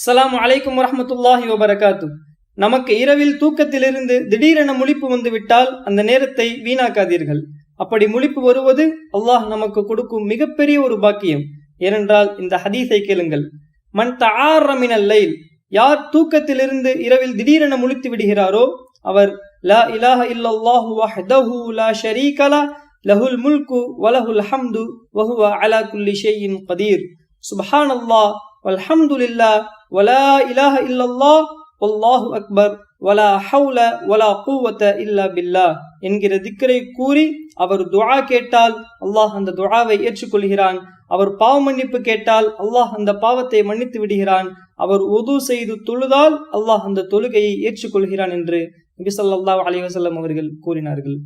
அஸ்ஸலாமு அலைக்கும் வரமத்துல்லாஹி வபரகாத்து நமக்கு இரவில் தூக்கத்திலிருந்து திடீரென முழிப்பு வந்து விட்டால் அந்த நேரத்தை வீணாக்காதீர்கள். அப்படி முழிப்பு வருவது அல்லாஹ் நமக்கு கொடுக்கும் மிகப்பெரிய ஒரு பாக்கியம். ஏனென்றால் இந்த ஹதீஸை கேளுங்கள். மண் தஆர்ர லைல் யார் தூக்கத்திலிருந்து இரவில் திடீரென முழித்து விடுகிறாரோ அவர் லா இலாஹ இல்லல்லாஹு வஹ்தஹு லா ஷரீகலா லஹுல் முல்கு வலஹுல் ஹம்து வஹுவ அலா குல்லி ஷைஇன் கதீர் சுபஹானல்லாஹ் வல்ஹம்துலில்லாஹ் வலா இலாஹ இல்லல்லாஹ் வல்லாஹு அக்பர் வலா ஹவுல வலா கூவத்த இல்லா பில்லா என்கிற திக்கரை கூறி அவர் துஆ கேட்டால் அல்லாஹ் அந்த துஆவை ஏற்றுக்கொள்கிறான். அவர் பாவ மன்னிப்பு கேட்டால் அல்லாஹ் அந்த பாவத்தை மன்னித்து விடுகிறான். அவர் உது செய்து தொழுதால் அல்லாஹ் அந்த தொழுகையை ஏற்றுக்கொள்கிறான் என்று நபி ஸல்லல்லாஹு அலி வசல்லம் அவர்கள் கூறினார்கள்.